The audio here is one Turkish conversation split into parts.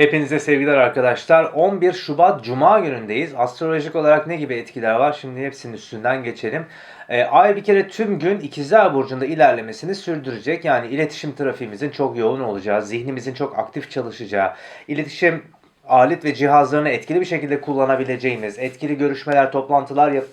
Hepinize sevgiler arkadaşlar. 11 Şubat Cuma günündeyiz. Astrolojik olarak ne gibi etkiler var? Şimdi hepsinin üstünden geçelim. Ee, ay bir kere tüm gün İkizler Burcu'nda ilerlemesini sürdürecek. Yani iletişim trafiğimizin çok yoğun olacağı, zihnimizin çok aktif çalışacağı, iletişim alet ve cihazlarını etkili bir şekilde kullanabileceğimiz, etkili görüşmeler, toplantılar yap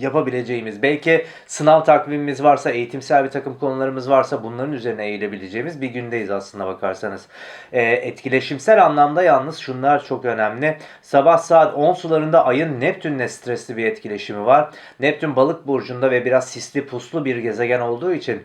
yapabileceğimiz, belki sınav takvimimiz varsa, eğitimsel bir takım konularımız varsa bunların üzerine eğilebileceğimiz bir gündeyiz aslında bakarsanız. Ee, etkileşimsel anlamda yalnız şunlar çok önemli. Sabah saat 10 sularında ayın Neptün'le stresli bir etkileşimi var. Neptün balık burcunda ve biraz sisli puslu bir gezegen olduğu için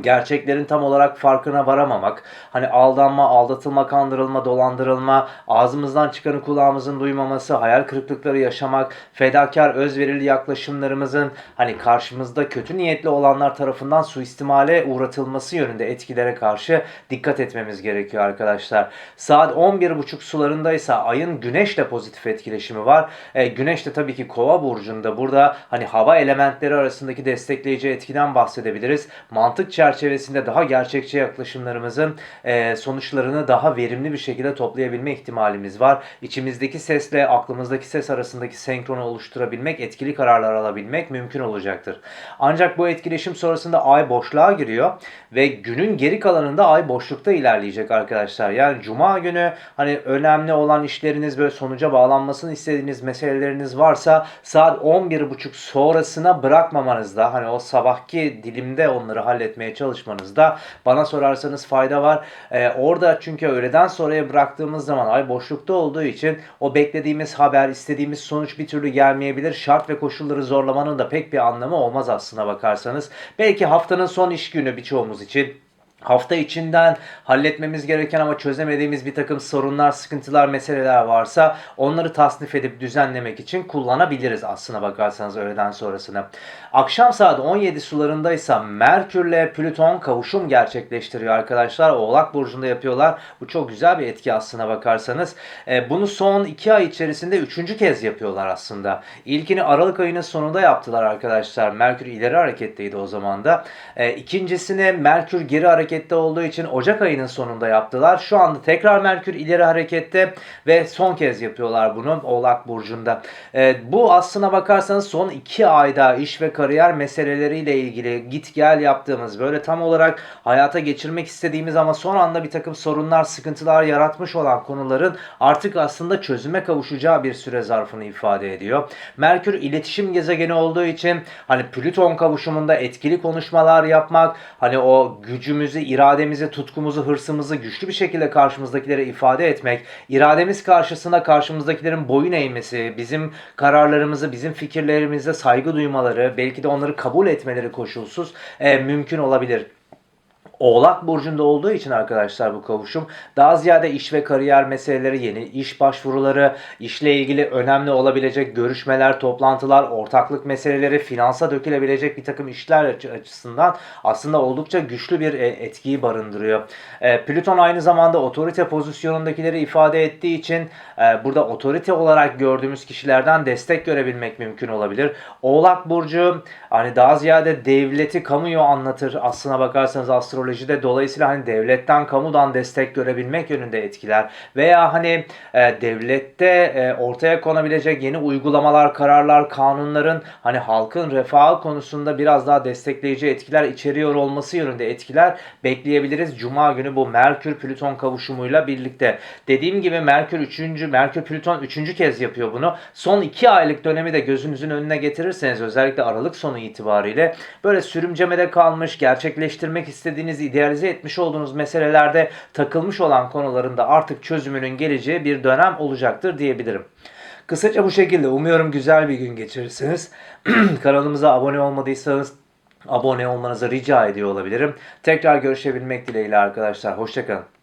gerçeklerin tam olarak farkına varamamak, hani aldanma, aldatılma, kandırılma, dolandırılma, ağzımızdan çıkanı kulağımızın duymaması, hayal kırıklıkları yaşamak, fedakar, özverili yaklaşımlarımızın hani karşımızda kötü niyetli olanlar tarafından suistimale uğratılması yönünde etkilere karşı dikkat etmemiz gerekiyor arkadaşlar. Saat 11.30 sularındaysa ayın güneşle pozitif etkileşimi var. E, güneş de tabii ki kova burcunda. Burada hani hava elementleri arasındaki destekleyici etkiden bahsedebiliriz. Mantık çerçevesinde daha gerçekçi yaklaşımlarımızın e, sonuçlarını daha verimli bir şekilde toplayabilme ihtimalimiz var. İçimizdeki sesle aklımızdaki ses arasındaki senkronu oluşturabilmek, etkili kararlar alabilmek mümkün olacaktır. Ancak bu etkileşim sonrasında ay boşluğa giriyor ve günün geri kalanında ay boşlukta ilerleyecek arkadaşlar. Yani cuma günü hani önemli olan işleriniz böyle sonuca bağlanmasını istediğiniz meseleleriniz varsa saat 11.30 sonrasına bırakmamanızda hani o sabahki dilimde onları halletmeye çalışmanızda bana sorarsanız fayda var. Ee, orada çünkü öğleden sonraya bıraktığımız zaman ay boşlukta olduğu için o beklediğimiz haber, istediğimiz sonuç bir türlü gelmeyebilir. Şart ve koşulları zorlamanın da pek bir anlamı olmaz aslına bakarsanız. Belki haftanın son iş günü birçoğumuz için hafta içinden halletmemiz gereken ama çözemediğimiz bir takım sorunlar, sıkıntılar, meseleler varsa onları tasnif edip düzenlemek için kullanabiliriz aslına bakarsanız öğleden sonrasını. Akşam saat 17 sularındaysa Merkürle Plüton kavuşum gerçekleştiriyor arkadaşlar. Oğlak Burcu'nda yapıyorlar. Bu çok güzel bir etki aslına bakarsanız. E, bunu son 2 ay içerisinde üçüncü kez yapıyorlar aslında. İlkini Aralık ayının sonunda yaptılar arkadaşlar. Merkür ileri hareketteydi o zaman da. E, ikincisini Merkür geri hareket harekette olduğu için Ocak ayının sonunda yaptılar. Şu anda tekrar Merkür ileri harekette ve son kez yapıyorlar bunu Oğlak Burcu'nda. E, bu aslına bakarsanız son iki ayda iş ve kariyer meseleleriyle ilgili git gel yaptığımız böyle tam olarak hayata geçirmek istediğimiz ama son anda bir takım sorunlar, sıkıntılar yaratmış olan konuların artık aslında çözüme kavuşacağı bir süre zarfını ifade ediyor. Merkür iletişim gezegeni olduğu için hani Plüton kavuşumunda etkili konuşmalar yapmak, hani o gücümüzü irademizi, tutkumuzu, hırsımızı güçlü bir şekilde karşımızdakilere ifade etmek, irademiz karşısında karşımızdakilerin boyun eğmesi, bizim kararlarımızı, bizim fikirlerimize saygı duymaları, belki de onları kabul etmeleri koşulsuz e, mümkün olabilir. Oğlak burcunda olduğu için arkadaşlar bu kavuşum daha ziyade iş ve kariyer meseleleri, yeni iş başvuruları, işle ilgili önemli olabilecek görüşmeler, toplantılar, ortaklık meseleleri, finansa dökülebilecek bir takım işler açısından aslında oldukça güçlü bir e, etkiyi barındırıyor. E, Plüton aynı zamanda otorite pozisyonundakileri ifade ettiği için e, burada otorite olarak gördüğümüz kişilerden destek görebilmek mümkün olabilir. Oğlak burcu hani daha ziyade devleti, kamuyu anlatır. Aslına bakarsanız astroloji psikolojide dolayısıyla hani devletten kamudan destek görebilmek yönünde etkiler veya hani e, devlette e, ortaya konabilecek yeni uygulamalar, kararlar, kanunların hani halkın refahı konusunda biraz daha destekleyici etkiler içeriyor olması yönünde etkiler bekleyebiliriz. Cuma günü bu Merkür Plüton kavuşumuyla birlikte. Dediğim gibi Merkür 3. Merkür Plüton 3. kez yapıyor bunu. Son 2 aylık dönemi de gözünüzün önüne getirirseniz özellikle Aralık sonu itibariyle böyle sürümcemede kalmış, gerçekleştirmek istediğiniz idealize etmiş olduğunuz meselelerde takılmış olan konularında artık çözümünün geleceği bir dönem olacaktır diyebilirim. Kısaca bu şekilde umuyorum güzel bir gün geçirirsiniz. Kanalımıza abone olmadıysanız abone olmanızı rica ediyor olabilirim. Tekrar görüşebilmek dileğiyle arkadaşlar. Hoşçakalın.